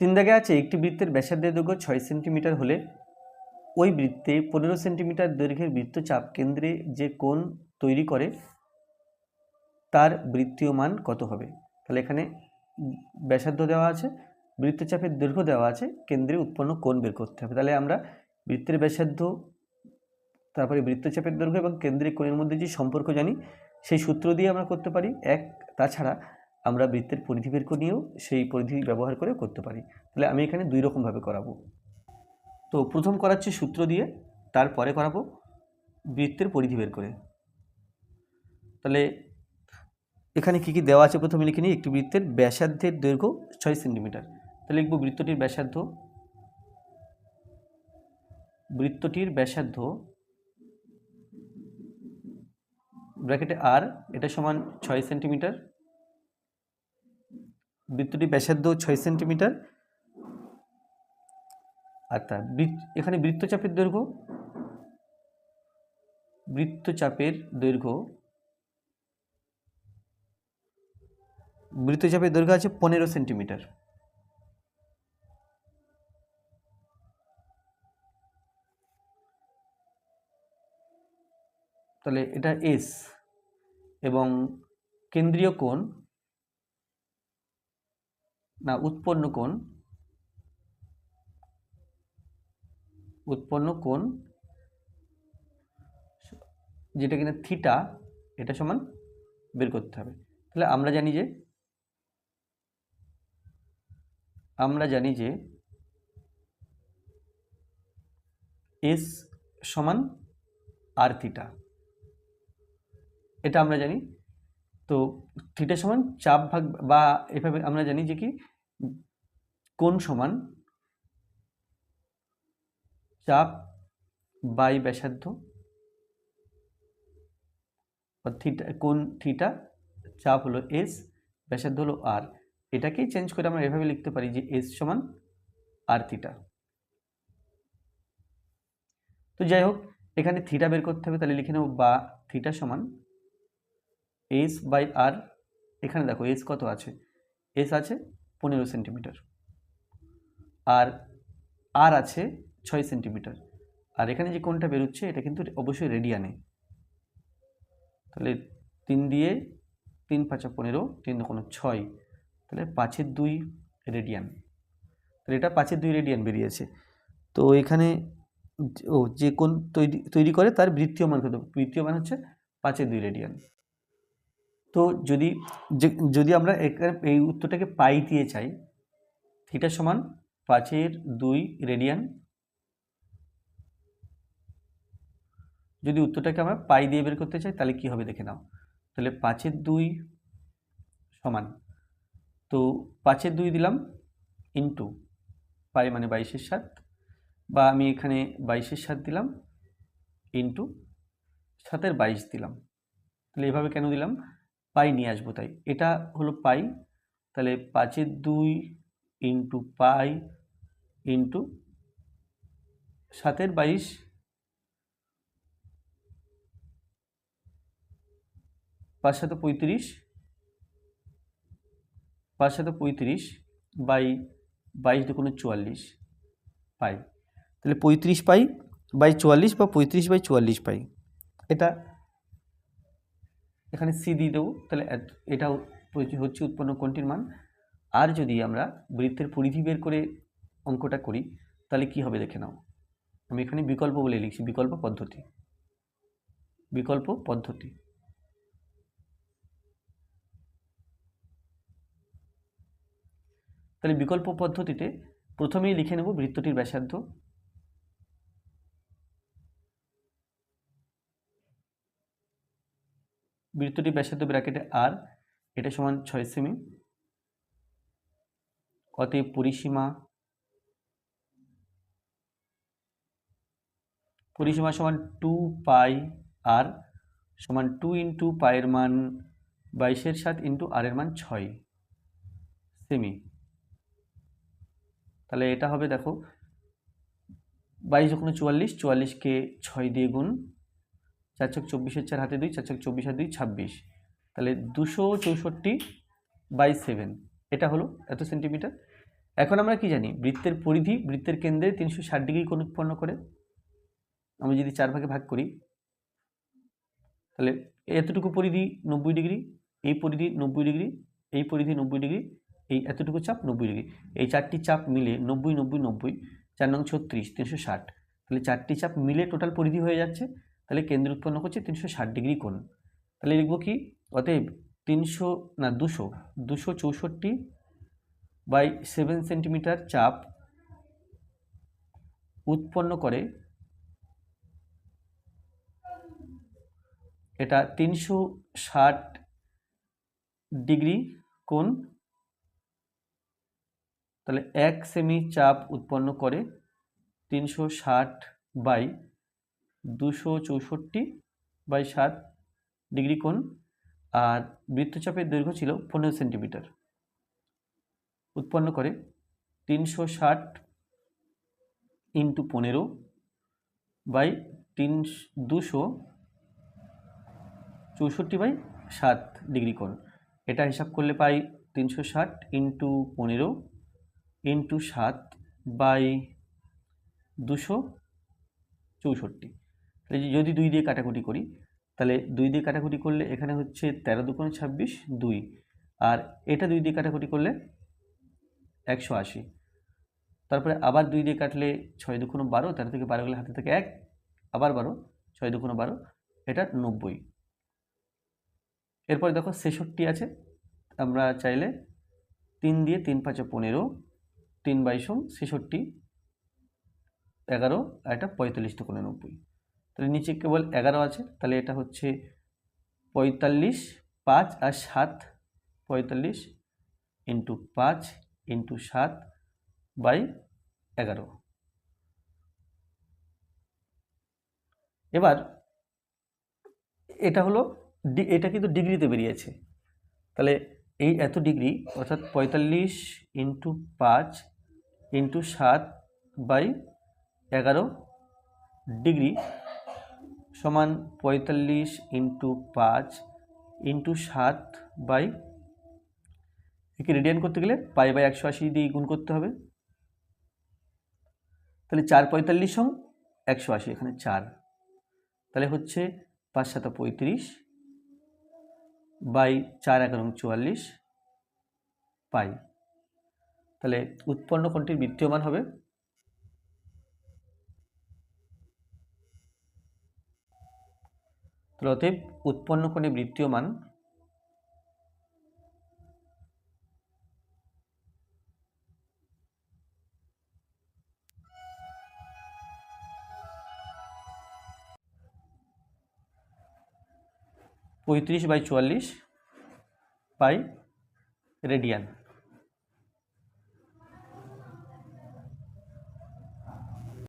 তিন দাগে আছে, একটি বৃত্তের ব্যাসার্ধের দৈর্ঘ্য ছয় সেন্টিমিটার হলে ওই বৃত্তে পনেরো সেন্টিমিটার দৈর্ঘ্যের বৃত্তচাপ কেন্দ্রে যে কোণ তৈরি করে, তার বৃত্তীয় মান কত হবে? তাহলে এখানে ব্যাসার্ধ দেওয়া আছে, বৃত্তচাপের দৈর্ঘ্য দেওয়া আছে, কেন্দ্রে উৎপন্ন কোণ বের করতে হবে। তাহলে আমরা বৃত্তের ব্যাসার্ধ, তারপরে বৃত্তচাপের দৈর্ঘ্য এবং কেন্দ্রিক কোণের মধ্যে যে সম্পর্ক জানি, সেই সূত্র দিয়ে আমরা করতে পারি। এক, তাছাড়া আমরা বৃত্তের পরিধি বের করে নিয়েও সেই পরিধি ব্যবহার করে করতে পারি। তাহলে আমি এখানে দুই রকমভাবে করাবো। তো প্রথম করাচ্ছি সূত্র দিয়ে, তারপরে করাবো বৃত্তের পরিধি বের করে। তাহলে এখানে কী কী দেওয়া আছে প্রথমে লিখে নিই, একটি বৃত্তের ব্যাসার্ধের দৈর্ঘ্য ছয় সেন্টিমিটার। তাহলে লিখব বৃত্তটির ব্যাসার্ধ বৃত্তটির ব্যাসার্ধ ব্র্যাকেটে আর এটা সমান ছয় সেন্টিমিটার। বৃত্তটি ব্যাসার্ধ ছয় সেন্টিমিটার। তার এখানে বৃত্তচাপের দৈর্ঘ্য। বৃত্তচাপের দৈর্ঘ্য। বৃত্তচাপের দৈর্ঘ্য আছে পনেরো সেন্টিমিটার। তাহলে এটা এস এবং কেন্দ্রীয় কোণ না, উৎপন্ন কোণ। উৎপন্ন কোণ যেটা কিনা থিটা, এটা সমান বের করতে হবে। তাহলে আমরা জানি যে, আমরা জানি যে এস সমান আর থিটা এটা আমরা জানি তো থিটা সমান চাপ ভাগ বা এভাবে আমরা জানি যে কি কোন সমান চাপ বাই ব্যাসার্ধ থিটা, কোণ থিটা চাপ হলো এস ব্যাসার্ধ হলো আর এটাকেই চেঞ্জ করে আমরা এভাবে লিখতে পারি যে এস সমান আর থিটা। তো যাই হোক, এখানে থিটা বের করতে হবে, তাহলে লিখে নেব বা থিটা সমান এস বাই আর এখানে দেখো এস কত আছে? এস আছে পনেরো সেন্টিমিটার। আর আর আছে ছয় সেন্টিমিটার। আর এখানে যে কোনটা বেরোচ্ছে, এটা কিন্তু অবশ্যই রেডিয়ানে তাহলে তিন দিয়ে তিন পাঁচা পনেরো, তিন কোনো ছয়, তাহলে পাঁচের দুই রেডিয়ান তাহলে এটা পাঁচের দুই রেডিয়ান বেরিয়েছে। তো এখানে ও যে কোন তৈরি তৈরি করে তার বৃত্তীয় মান কত? বৃত্তীয় মান হচ্ছে পাঁচের দুই রেডিয়ান তো যদি যদি আমরা এই উত্তরটাকে পাই দিয়ে চাই, থিটা সমান পাঁচের দুই রেডিয়ান। যদি উত্তরটাকে আমরা পাই দিয়ে বের করতে চাই, তাহলে কি হবে দেখে নাও। তাহলে পাঁচের দুই সমান, তো পাঁচের দুই দিলাম ইন্টু পাই মানে বাইশের সাত, বা আমি এখানে বাইশের সাত দিলাম ইন্টু সাতের বাইশ দিলাম। তাহলে এভাবে কেন দিলাম? পাই নিয়ে আসব, তাই। এটা হলো পাই, তাহলে পাঁচের দুই ইন্টু পাই ইন্টু সাতের বাইশ পাঁচ সাথে পঁয়ত্রিশ, পাঁচ সাথে পঁয়ত্রিশ বাই বাইশ দুগুণে চুয়াল্লিশ পাই। তাহলে পঁয়ত্রিশ পাই বাই চুয়াল্লিশ বা পঁয়ত্রিশ বাই চুয়াল্লিশ পাই। এটা এখানে সি দিয়ে দেবো, তাহলে এটা হচ্ছে উৎপন্ন কোণটির মান? আর যদি আমরা বৃত্তের পরিধি বের করে অঙ্কটা করি, তাহলে কি হবে দেখে নাও। আমি এখানে বিকল্প বলে লিখছি, বিকল্প পদ্ধতি। বিকল্প পদ্ধতি। তাহলে বিকল্প পদ্ধতিতে প্রথমেই লিখে নেব বৃত্তটির ব্যাসার্ধ। বৃত্তটির ব্যাসার্ধ ব্র্যাকেটে আর এটা সমান ছয় সেমি অতএব পরিসীমা পরিসীমা সমান টু পাই আর সমান টু ইন্টু পায়ের মান বাইশের সাত ইন্টু আর এর মান ছয় সেমি তাহলে এটা হবে দেখো, বাইশ যখন চুয়াল্লিশ চুয়াল্লিশকে ছয় দিয়ে গুণ চার ছক চব্বিশের চার হাতে দুই চার ছক চব্বিশ আর দুই, ছাব্বিশ। তাহলে দুশো চৌষট্টি বাই সেভেন। এটা হলো এত সেন্টিমিটার। এখন আমরা কি জানি? বৃত্তের পরিধি, বৃত্তের কেন্দ্রে তিনশো ষাট ডিগ্রি কোণ উৎপন্ন করে। আমি যদি চার ভাগে ভাগ করি, তাহলে এতটুকু পরিধি নব্বই ডিগ্রি, এই পরিধি নব্বই ডিগ্রি, এই পরিধি নব্বই ডিগ্রি, এই এতটুকু চাপ নব্বই ডিগ্রি। এই চারটি চাপ মিলে নব্বই নব্বই নব্বই, চার নং ছত্রিশ, তিনশো ষাট। তাহলে চারটি চাপ মিলে টোটাল পরিধি হয়ে যাচ্ছে। তাহলে কেন্দ্র উৎপন্ন করছে তিনশো ষাট ডিগ্রি কোণ। তাহলে লিখব কি? অতএব তিনশো, না, দুশো দুশো চৌষট্টি বাই সেভেন সেন্টিমিটার চাপ উৎপন্ন করে এটা তিনশো ষাট ডিগ্রি কোণ। তাহলে এক সেমি চাপ উৎপন্ন করে তিনশো ষাট বাই দুশো চৌষট্টি বাই সাত ডিগ্রি কোণ আর বৃত্তচাপের দৈর্ঘ্য ছিল পনেরো সেন্টিমিটার। উৎপন্ন করে তিনশো ষাট ইন্টু পনেরো বাই তিন, দুশো চৌষট্টি বাই সাত ডিগ্রি কোণ। এটা হিসাব করলে পাই তিনশো ষাট ইন্টু পনেরো ইন্টু সাত বাই দুশো চৌষট্টি। যদি দুই দিয়ে কাটাকুটি করি, তাহলে দুই দিয়ে কাটাকুটি করলে এখানে হচ্ছে তেরো দুকোনো ছাব্বিশ দুই, আর এটা দুই দিয়ে কাটাকুটি করলে একশো আশি। তারপরে আবার দুই দিয়ে কাটলে ছয় দুকোনো বারো, তেরো থেকে বারো গেলে হাতে থেকে এক, আবার বারো, ছয় দুকোনো বারো, এটা নব্বই। এরপরে দেখো ছেষট্টি আছে, আমরা চাইলে তিন দিয়ে তিন পাঁচে পনেরো, তিন বাইশো ছেষট্টি, এগারো, আর এটা পঁয়তাল্লিশ কোনো নব্বই। তাহলে নিচে কেবল এগারো আছে, তাহলে এটা হচ্ছে পঁয়তাল্লিশ পাঁচ আর সাত, পঁয়তাল্লিশ ইন্টু পাঁচ ইন্টু সাত বাই এগারো। এবার এটা হলো এটা কিন্তু ডিগ্রিতে বেরিয়েছে। তাহলে এই এত ডিগ্রি, অর্থাৎ পঁয়তাল্লিশ ইন্টু পাঁচ ইন্টু সাত বাই এগারো ডিগ্রি সমান পঁয়তাল্লিশ ইন্টু পাঁচ ইন্টু সাত বাই একে রেডিয়ান করতে গেলে পাই বাই একশো আশি দিয়ে গুণ করতে হবে। তাহলে চার পঁয়তাল্লিশ সং একশো আশি, এখানে চার। তাহলে হচ্ছে পাঁচ সাত পঁয়ত্রিশ বাই চার এগারো চুয়াল্লিশ পাই। তাহলে উৎপন্ন বৃত্তীয় মান হবে তাহলে অতএব উৎপন্ন কোণে বৃত্তীয় মান পঁয়ত্রিশ বাই চুয়াল্লিশ পাই রেডিয়ান।